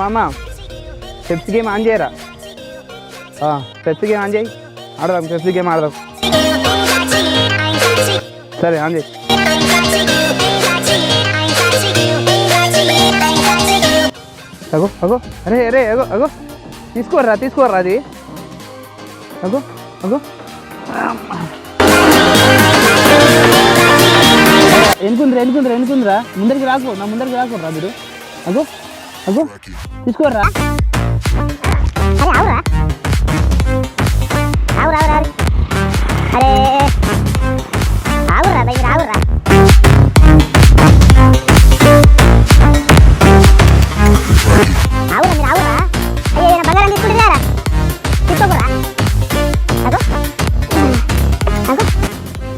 మామ Pepsi game on చేయరా? Pepsi game on చేయి. ఆడదాం పెప్సీ గేమ్ ఆడదాం. సరే ఆన్ చేయి. అగో అగో అరే అరే అగో అగో. తీసుకోర్రా తీసుకోర్రా అది. అగో అగో. ఎనుకుందిరా ఎనుకుందిరా ఎనుకుందిరా ముందరికి రాకు నా ముందరికి రాకుర్రా మీరు. అగో. అగో తీసుకోర్రా. అరే ఆవురా. దగ్గర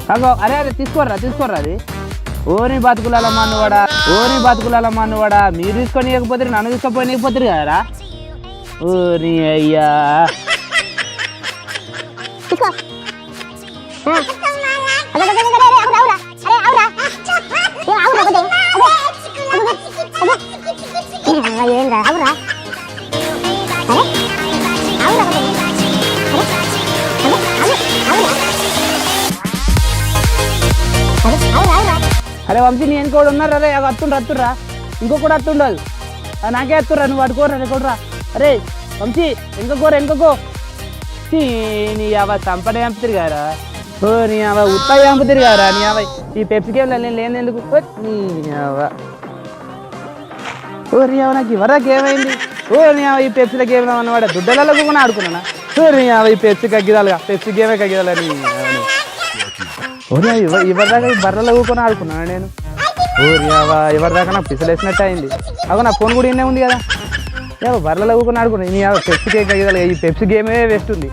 ఆవురా అరే అరే తీసుకోర్రా తీసుకోర్రా అది. ఓరి బతుకులాల మన్నువాడా ఓరి బతుకులాల మన్నువాడా మీరు తీసుకొని ఇవ్వకపోతే నన్ను తీసుకొని ఇవ్వకపోతారు కదరా ఓరి అయ్యా. తీసుకో వంశీ నేను కూడా ఉన్నారు అరే అత్తుండ్రు అత్తుర్రా కూడా అత్తుండదు ఆ, నాకే అత్తుర్రా నువ్వు అడుకోరా కొడురా అరే వంశీ ఇంకొకరు ఇంకొకో నీ అవ చంపడే చంపుతారు గారా. ఓ నీ అవ ఉత్తా చంపుతారు కదరా నీ అవ ఈ పెప్సీ గేమ్లో నేను ఓ, నీ అవ. ఓ నీ అవ నాకు ఇవరాకి ఏమైంది ఓ నీ అవ ఈ పెప్సీల గేమ్ అన్నవాడ దుడ్డలలో కూడా ఆడుకున్నానా? ఓ నీ అవ ఈ పెప్సి కగ్గిదాలుగా పెప్సి గేమే కగ్గిదాలని నీ ఓరే ఇవరిదాకా ఈ బర్రెలో కూకొని ఆడుకున్నాను నేను. ఓరి అవ్వ ఎవరిదాకా నాకు పిసలేసినట్టు అయింది. అగో నా ఫోన్ కూడా ఇన్నే ఉంది కదా. ఏవో బర్రెలో కూకొని ఆడుకున్నాను నీ పెప్సీ కేక్ అయ్యేదా ఈ పెప్సీ గేమే వేస్ట్ ఉంది.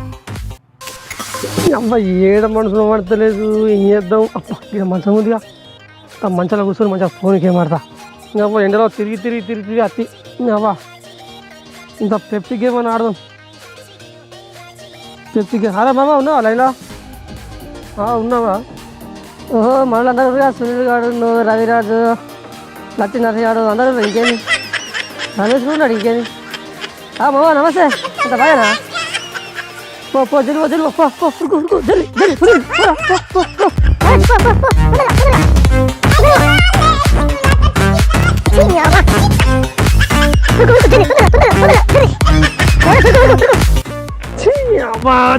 అబ్బా ఏడ మనసులో పడతలేదు? ఏం చేద్దాం? అబ్బా ఇక్కడ మంచం ఉందిగా. ఆ మంచాల కూర్చొని మంచిగా ఫోన్ గేమ్ ఆడతా. ఇంకా ఎండలో తిరిగి తిరిగి తిరిగి తిరిగి అత్తి. అవ్వా ఇంత పెప్సీ గేమ్ అని ఆడదాం. పెప్సీ గేమ్ అరే బాబా ఉన్నావా లైలా ఉన్నావా? ఓహో మనలో అందరూ సునీల్ గారు నువ్వు రవిరాజు లక్ష్మీ నరసింహాడు అందరూ ఉన్నారు. రమేష్ కూడా ఉన్నాడు ఇంకేంది ఆ మామ నమస్తే. ఇంత బాగానా పో పో జల్లి పో జల్లి పో పో ఉరుకు ఉరుకు జల్లి జల్లి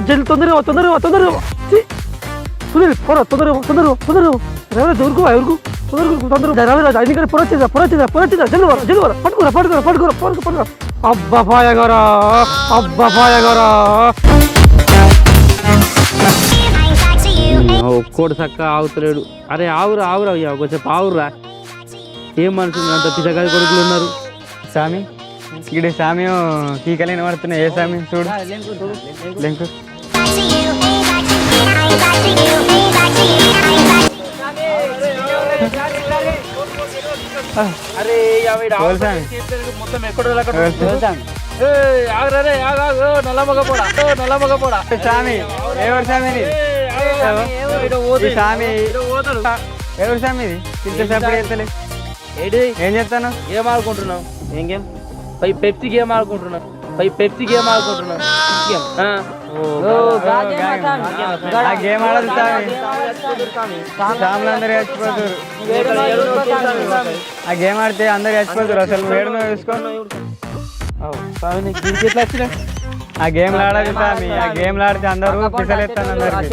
జల్లి, తొందరగా, తొందరగా, తొందరగా, సునీల్ పోరా తొందరగా తొందరగా తొందరగా రవిరాజు ఉరుకు ఉరుకు తొందరగా ఉరుకు తొందరగా రవిరాజు అది ఇక్కడ పొరొచ్చిందా పొరొచ్చిందా పొరొచ్చిందా జల్లి వర జల్లి వర పట్టుకురా పట్టుకురా పట్టుకురా పట్టుకు పట్టుకురా. అబ్బా పాయగారా. అబ్బా పాయగారా. ఒక్కోడు చక్క ఆగుతలేడు. అరే ఆవురా ఆవురా అయ్యా కొంచెం ఆవురా ఏం మనుషులు అంత పిచ్చగాది కొడుకులు ఉన్నారు? స్వామి ఇక్కడ స్వామి కీకలేని పడుతున్నాయి. ఏ స్వామి చూడు. లెంకు. అరే స్వామి మొత్తం ఎక్కడో ఎవరు స్వామి? ఆగరే పోడా. పోడా. స్వామి ఎవరు స్వామి ఇది? స్వామి ఎవరు స్వామి ఏం చేస్తాను? ఏం ఆడుకుంటున్నావు. ఏం గేమ్? పై పెప్సీ గేమ్ ఆడుకుంటున్నావు. పై పెప్సీ గేమ్ ఆడుకుంటున్నావు గేమ్ ఆ. ఆ గేమ్ ఆడదు అందరు చచ్చిపోతారు. ఆ గేమ్ ఆడితే అందరు చచ్చిపోతారు. అసలు చూసుకోండి ఎట్లా వచ్చినాయి ఆ గేమ్ ఆడదు స్వామి ఆ గేమ్ ఆడితే అందరూ పిసలేస్తాను అందరికి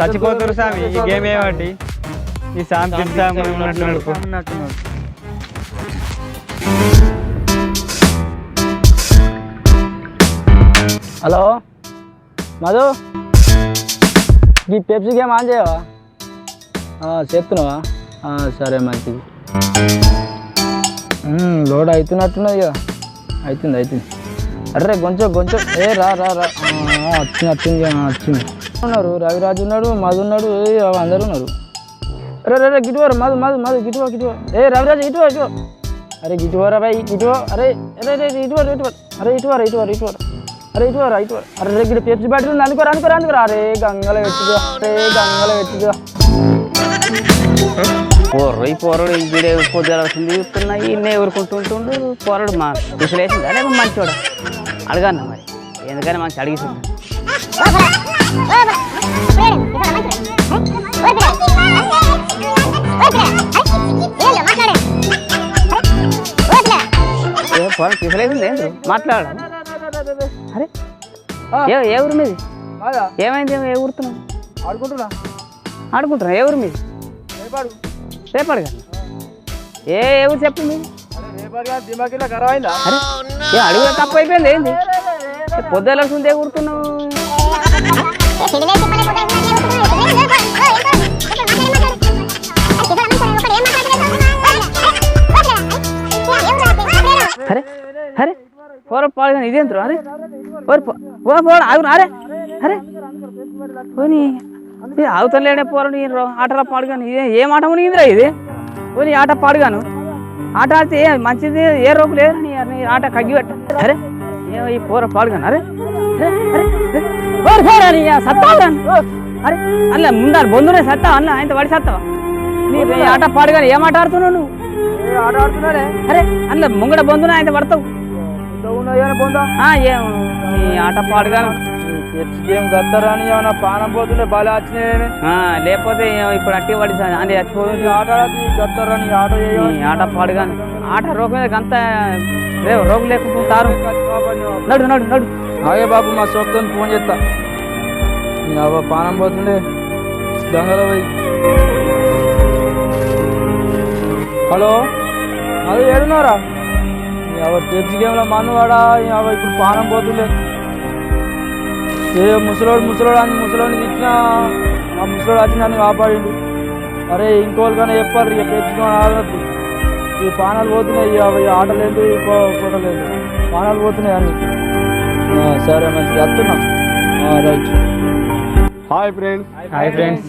చచ్చిపోతారు. స్వామి ఈ గేమ్ ఏమంటి ఈ స్వామి ఉన్నట్టు హలో? మధు? ఈ పెప్సీ గేమ్ ఆన్ చేయవా? చేస్తున్నావా? సరే మంచిది లోడ్ అవుతున్నట్టున్నది కదా. అవుతుంది అవుతుంది. అర్రే కొంచెం కొంచెం. ఏ రా రా రా. వచ్చింది వచ్చింది వచ్చింది. ఉన్నారు రవిరాజు ఉన్నాడు మధు ఉన్నాడు ఏ అందరూ ఉన్నారు. అరే రే గిటువారు మధు మధు మధు గిటువా గిటువా ఏ రవిరాజు ఇటువా ఇటువా అరే గిటువారా బాయ్ గిటువా అరే అరే రే ఇటువారు ఇటువారు అరే ఇటువారు ఇటువారు ఇటువారు అరే ఇటువారా ఇటువారు అరే రే గిడ పెప్సీ బ్యాటరీ ఉంది. అనుకోరా అనుకోరా అనుకోరా అరే గంగల పెట్టిగా అరే గంగల పెట్టిగా పోర్రు ఈ పోరడు వీడే పొద్దున చూస్తున్నా. ఈయన్నే ఊరుకుంటుంటుండు. పోరడు మా కుసలేసింది అదే మంచోడు? అడగన్న మరి. ఎందుకని మంచి అడిగిస్తుంది ఏ పోరడు కుసలేసింది ఏంటి మాట్లాడు అరే ఏ ఏ ఊరు మీది? ఏమైంది? ఏ ఊరుతున్నావు? ఆడుకుంటున్నా. ఆడుకుంటున్నా ఏ ఊరు మీది? రేపాడు. రేపడు కదా? ఏ ఏ ఊరు చెప్పు మీది అరే అడుగులో తప్పు అయిపోయింది ఏంది? పొద్దులకుందే ఊరుకున్నావు. అరే అరే పోర పాడుగా ఇదేంద్రు అరే ఓరి పో ఓ పోడ ఆగురు అరే అరే. పోనీ ఏ ఆగుతలేడే పోరడు ఈ రో- ఆటలో పాడుగాను. ఇదే ఏం ఆట మునిగిందిరా ఇది? పోనీ ఆట పాడుగాను. ఆట ఆడితే ఏ మంచిది ఏ రోగు లేదు నీ నీ ఆట కగ్గి పెట్ట. అరే ఏ ఈ పోర పాడుగాను అరే. ఓరి పోరా నీ సత్తావురా అరే అల్ల ముందారు బొందునే సత్తావా అన్న ఆయన పడి సత్తావా నీ ఆట పాడుగాను ఏం ఆట ఆడుతున్నావు నువ్వు? ఆట ఆడుతున్నాడే? అరే అందులో ముంగడ బొందున ఆయన పడతావు. ఆట పాడుగాను. అని పానం పోతుండే? లేకపోతే ఇప్పుడు అట్టి పడి చచ్చిపోతుంది ఆట నీ ఆట ఆట పాడుగాను. ఆట రోగ మీద అంత రోగు నడు నడు నడు. ఆగే బాబు మా సోప్తో ఫోన్ చేస్తా పానం పోతుండే. దొంగల పోయి. హలో? అది ఏడున్నారా గేమ్లో మన్నువాడా నీ అవ్వ ఇప్పుడు పానం పోతుండే. ఏ ముసలోడు ముసలోడు అని ముసలోడిని తిట్టినా ఆ ముసలోడు వచ్చి నన్ను కాపాడిండు. అరే ఇంకోళ్ళకన్నా చెప్పాలి ఇక గేమ్ ఆడవద్దు ఈ పానాలు పోతున్నాయి ఇక ఈ ఆట లేదు ఈ ఫో- ఫోటో లేదు పానాలు పోతున్నాయి అన్ని ఆ, సరే మంచిది. వస్తున్నాం ఆ, right. Hi friends. Hi friends.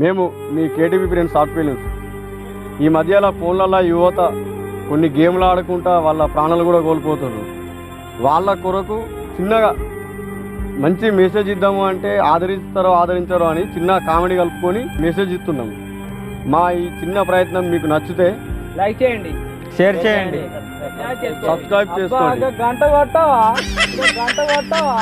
మేము మీ కేటీవీ ఫ్రెండ్స్ సాఫ్ట్వేర్ ఈ మధ్యలో ఫోన్లలో యువత కొన్ని గేమ్లు ఆడుకుంటా వాళ్ళ ప్రాణాలు కూడా కోల్పోతున్నారు. వాళ్ళ కొరకు చిన్నగా మంచి మెసేజ్ ఇద్దాము అంటే ఆదరిస్తారో ఆదరించారో అని చిన్న కామెడీ కలుపుకొని మెసేజ్ ఇస్తున్నాము. మా ఈ చిన్న ప్రయత్నం మీకు నచ్చితే లైక్ చేయండి. షేర్ చేయండి. సబ్స్క్రైబ్ చేసుకోండి. గంట కొట్టావా? గంట కొట్టావా?